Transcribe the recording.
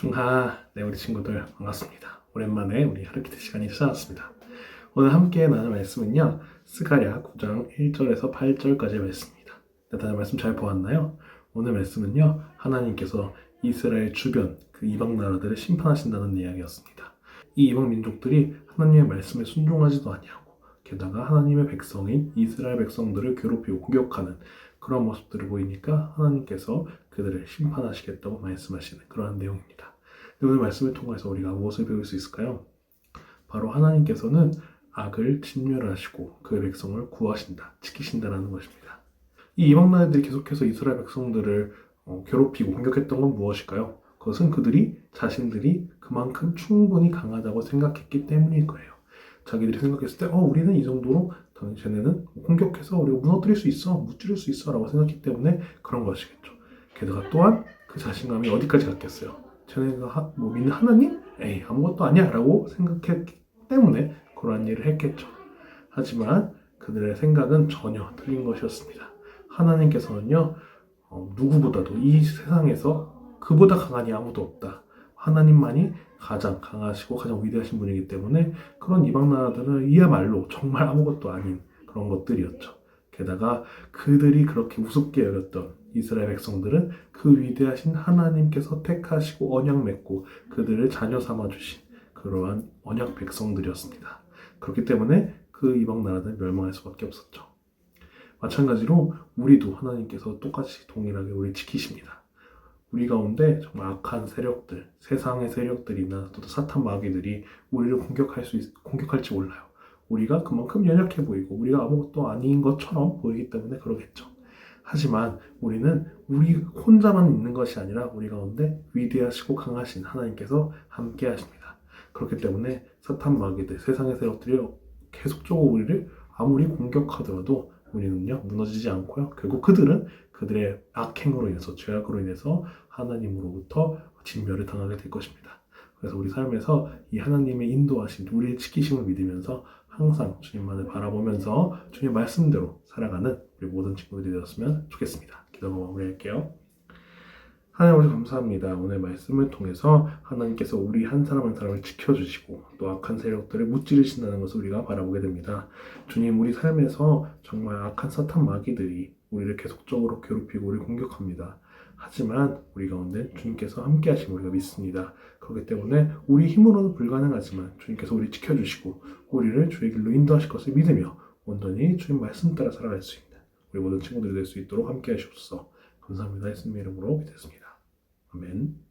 중하, 네 우리 친구들 반갑습니다. 오랜만에 우리 하루키트 시간이 찾아왔습니다. 오늘 함께 나눌 말씀은요. 스가랴 9장 1절에서 8절까지의 말씀입니다. 네, 다들 말씀 잘 보았나요? 오늘 말씀은요. 하나님께서 이스라엘 주변 그 이방 나라들을 심판하신다는 이야기였습니다. 이 이방 민족들이 하나님의 말씀에 순종하지도 아니하고 게다가 하나님의 백성인 이스라엘 백성들을 괴롭히고 공격하는 그런 모습들을 보이니까 하나님께서 그들을 심판하시겠다고 말씀하시는 그러한 내용입니다. 오늘 말씀을 통해서 우리가 무엇을 배울 수 있을까요? 바로 하나님께서는 악을 진멸하시고 그 백성을 구하신다, 지키신다라는 것입니다. 이 이방 나라들이 계속해서 이스라엘 백성들을 어, 괴롭히고 공격했던 건 무엇일까요? 그것은 그들이 자신들이 그만큼 충분히 강하다고 생각했기 때문일 거예요. 자기들이 생각했을 때, 어, 우리는 이 정도로 쟤네는 공격해서 우리가 무너뜨릴 수 있어, 무찌를 수 있어 라고 생각했기 때문에 그런 것이겠죠. 게다가 또한 그 자신감이 어디까지 갔겠어요. 쟤네가 하, 뭐 믿는 하나님? 에이, 아무것도 아니야 라고 생각했기 때문에 그러한 일을 했겠죠. 하지만 그들의 생각은 전혀 틀린 것이었습니다. 하나님께서는요, 어, 누구보다도 이 세상에서 그보다 강하니 아무도 없다. 하나님만이 가장 강하시고 가장 위대하신 분이기 때문에 그런 이방 나라들은 이야말로 정말 아무것도 아닌 그런 것들이었죠. 게다가 그들이 그렇게 우습게 여겼던 이스라엘 백성들은 그 위대하신 하나님께서 택하시고 언약 맺고 그들을 자녀 삼아 주신 그러한 언약 백성들이었습니다. 그렇기 때문에 그 이방 나라들은 멸망할 수밖에 없었죠. 마찬가지로 우리도 하나님께서 똑같이 동일하게 우리 지키십니다. 우리 가운데 정말 악한 세력들, 세상의 세력들이나 또 사탄 마귀들이 우리를 공격할 수 있, 공격할지 몰라요. 우리가 그만큼 연약해 보이고 우리가 아무것도 아닌 것처럼 보이기 때문에 그러겠죠. 하지만 우리는 우리 혼자만 있는 것이 아니라 우리 가운데 위대하시고 강하신 하나님께서 함께 하십니다. 그렇기 때문에 사탄 마귀들, 세상의 세력들이 계속적으로 우리를 아무리 공격하더라도 우리는요 무너지지 않고요 결국 그들은 그들의 악행으로 인해서 죄악으로 인해서 하나님으로부터 진멸을 당하게 될 것입니다. 그래서 우리 삶에서 이 하나님의 인도하심, 우리의 지키심을 믿으면서 항상 주님만을 바라보면서 주님 말씀대로 살아가는 우리 모든 친구들이 되었으면 좋겠습니다. 기도로 마무리할게요. 하나님 아버지 감사합니다. 오늘 말씀을 통해서 하나님께서 우리 한 사람 한 사람을 지켜주시고 또 악한 세력들을 무찌르신다는 것을 우리가 바라보게 됩니다. 주님 우리 삶에서 정말 악한 사탄 마귀들이 우리를 계속적으로 괴롭히고 우리를 공격합니다. 하지만 우리 가운데 주님께서 함께 하시면 우리가 믿습니다. 그렇기 때문에 우리 힘으로는 불가능하지만 주님께서 우리 지켜주시고 우리를 주의 길로 인도하실 것을 믿으며 온전히 주님 말씀 따라 살아갈 수 있는 우리 모든 친구들이 될 수 있도록 함께 하시옵소서. 감사합니다. 예수님 이름으로 기도했습니다. 아멘.